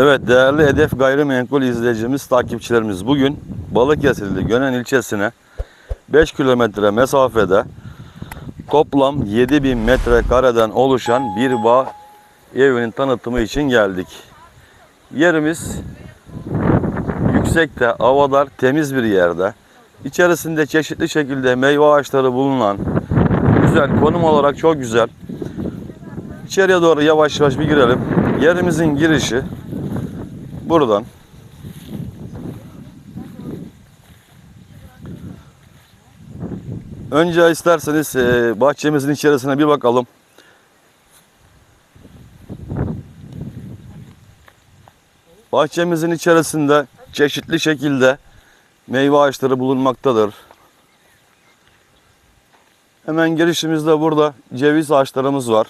Evet değerli Hedef Gayrimenkul izleyicimiz, takipçilerimiz bugün Balıkesirli Gönen ilçesine 5 kilometre mesafede toplam 7000 metrekareden oluşan bir bağ evinin tanıtımı için geldik. Yerimiz yüksekte, havadar, temiz bir yerde. İçerisinde çeşitli şekilde meyve ağaçları bulunan güzel, konum olarak çok güzel. İçeriye doğru yavaş yavaş bir girelim. Yerimizin girişi buradan. Önce isterseniz e, bahçemizin içerisine bir bakalım. Bahçemizin içerisinde çeşitli şekilde meyve ağaçları bulunmaktadır. Hemen girişimizde burada ceviz ağaçlarımız var.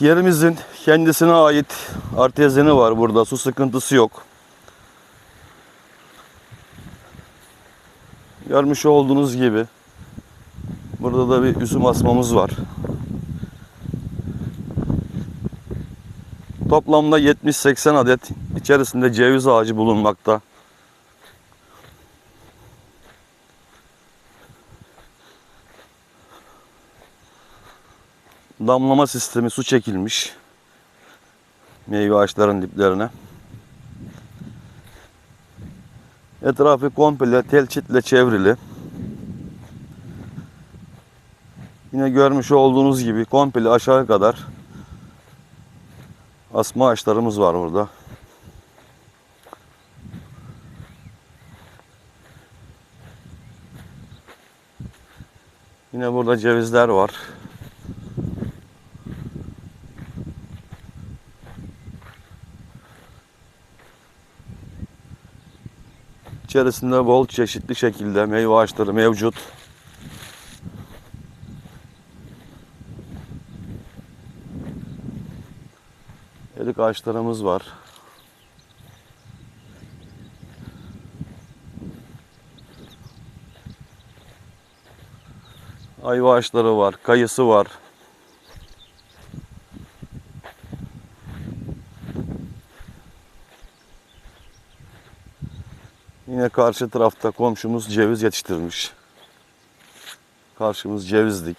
Yerimizin kendisine ait artezini var burada. Su sıkıntısı yok. Görmüş olduğunuz gibi burada da bir üzüm asmamız var. Toplamda 70-80 adet içerisinde ceviz ağacı bulunmakta. Damlama sistemi su çekilmiş meyve ağaçların diplerine. Etrafı komple telçitle çevrili. Yine görmüş olduğunuz gibi komple aşağı kadar asma ağaçlarımız var burada. Yine burada cevizler var. İçerisinde bol çeşitli şekilde meyve ağaçları mevcut. Erik ağaçlarımız var. Ayva ağaçları var, kayısı var. Yine karşı tarafta komşumuz ceviz yetiştirmiş. Karşımız cevizlik.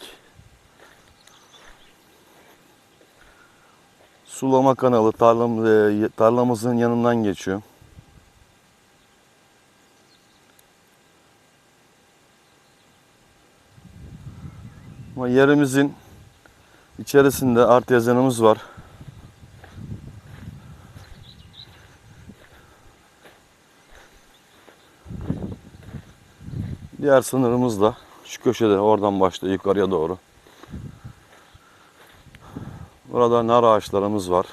Sulama kanalı tarlam, e, tarlamızın yanından geçiyor. Ama yerimizin içerisinde artezyanımız var. Diğer sınırımız da şu köşede oradan başlıyor yukarıya doğru. Burada nar ağaçlarımız var.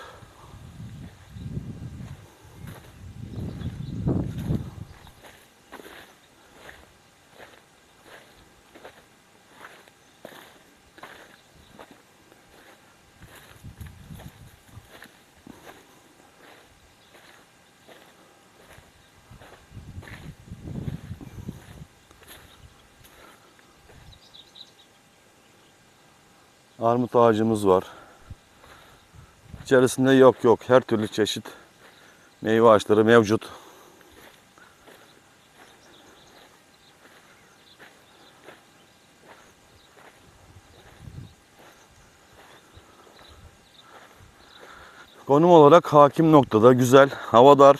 Armut ağacımız var. İçerisinde yok yok her türlü çeşit meyve ağaçları mevcut. Konum olarak hakim noktada güzel, havadar.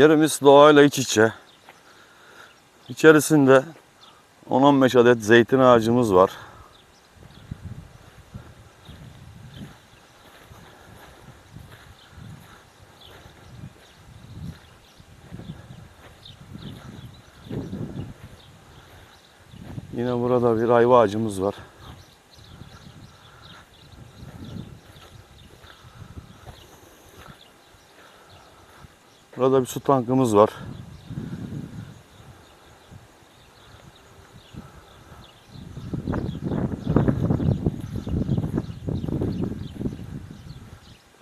Yerimiz doğayla iç içe. İçerisinde 10-15 adet zeytin ağacımız var. Yine burada bir ayva ağacımız var. Burada bir su tankımız var.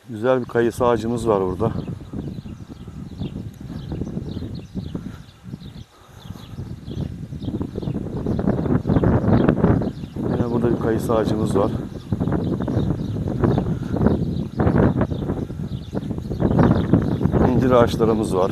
Güzel bir kayısı ağacımız var burada. Yine burada bir kayısı ağacımız var. İncir ağaçlarımız var.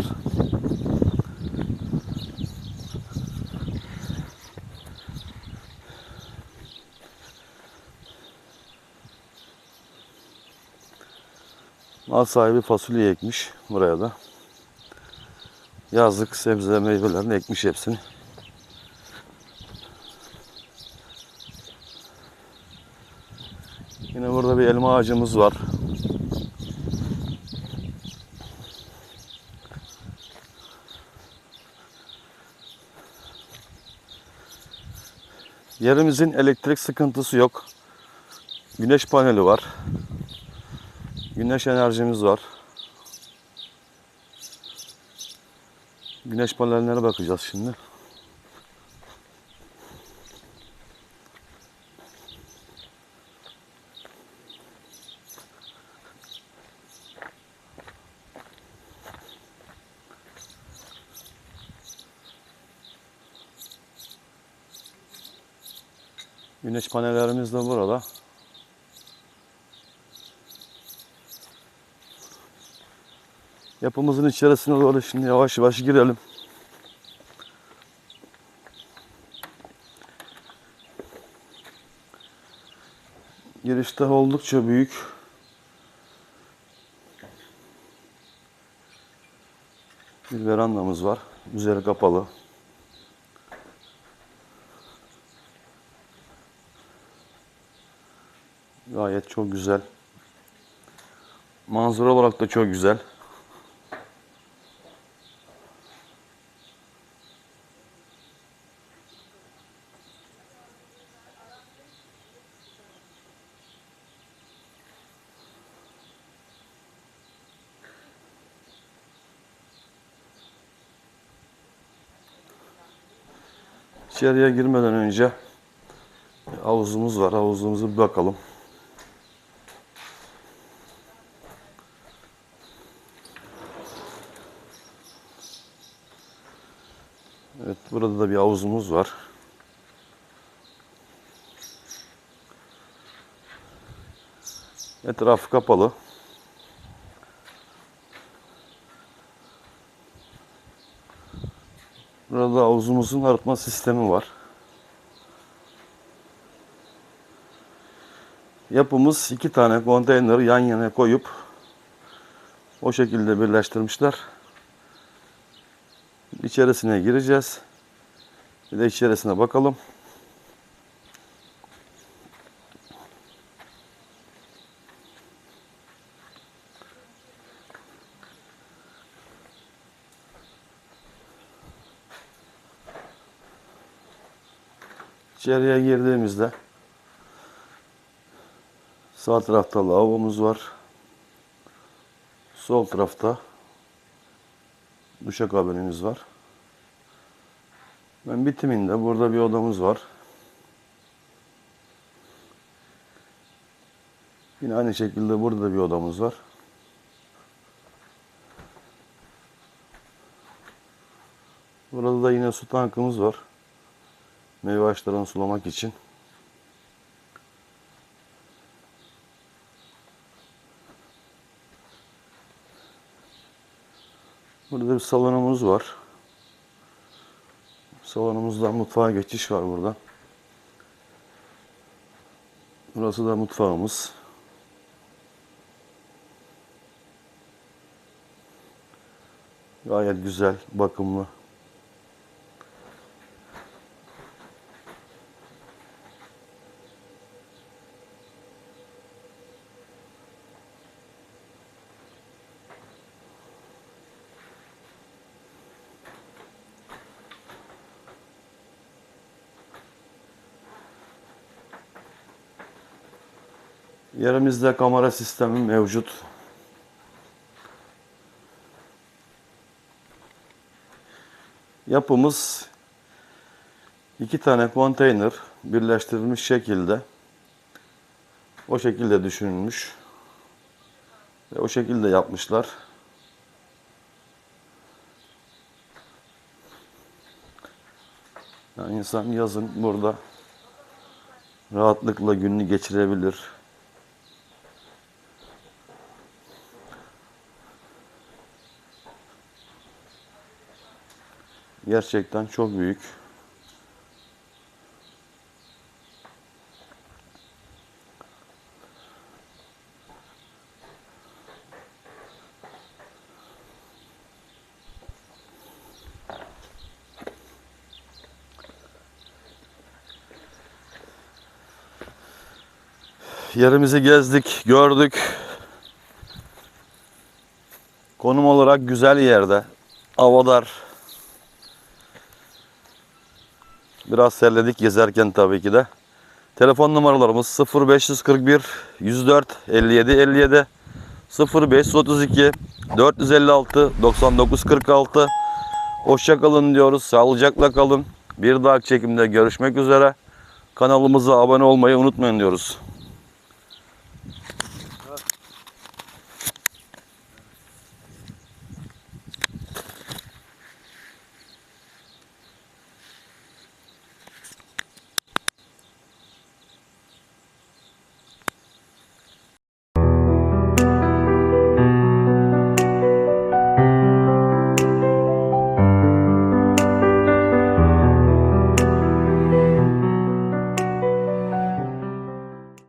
Mal sahibi fasulye ekmiş buraya da. Yazlık sebze meyvelerini ekmiş hepsini. Yine burada bir elma ağacımız var. Yerimizin elektrik sıkıntısı yok. Güneş paneli var. Güneş enerjimiz var. Güneş panellerine bakacağız şimdi. Güneş panellerimiz de burada. Yapımızın içerisine doğru şimdi yavaş yavaş girelim. Girişte oldukça büyük. Bir verandamız var. Üzeri kapalı. Gayet çok güzel. Manzara olarak da çok güzel. İçeriye girmeden önce havuzumuz var. Havuzumuzu bir bakalım. Evet, burada da bir havuzumuz var. Etrafı kapalı. Burada havuzumuzun arıtma sistemi var. Yapımız iki tane konteyner yan yana koyup o şekilde birleştirmişler. İçerisine gireceğiz. Bir de içerisine bakalım. İçeriye girdiğimizde sağ tarafta lavabomuz var. Sol tarafta duşakabinimiz var. Ben bitiminde burada bir odamız var. Yine aynı şekilde burada da bir odamız var. Burada da yine su tankımız var. Meyve ağaçlarını sulamak için. Burada bir salonumuz var. Salonumuzdan mutfağa geçiş var burada. Burası da mutfağımız. Gayet güzel, bakımlı. Yerimizde kamera sistemi mevcut. Yapımız iki tane konteyner birleştirilmiş şekilde o şekilde düşünülmüş ve o şekilde yapmışlar. Yani insan yazın burada rahatlıkla gününü geçirebilir. Gerçekten çok büyük. Yerimizi gezdik, gördük. Konum olarak güzel yerde. Havadar. Biraz serledik gezerken tabii ki de. Telefon numaralarımız 0541 104 57 57 0532 456 99 46 Hoşça kalın diyoruz. Sağlıcakla kalın. Bir dahaki çekimde görüşmek üzere. Kanalımıza abone olmayı unutmayın diyoruz.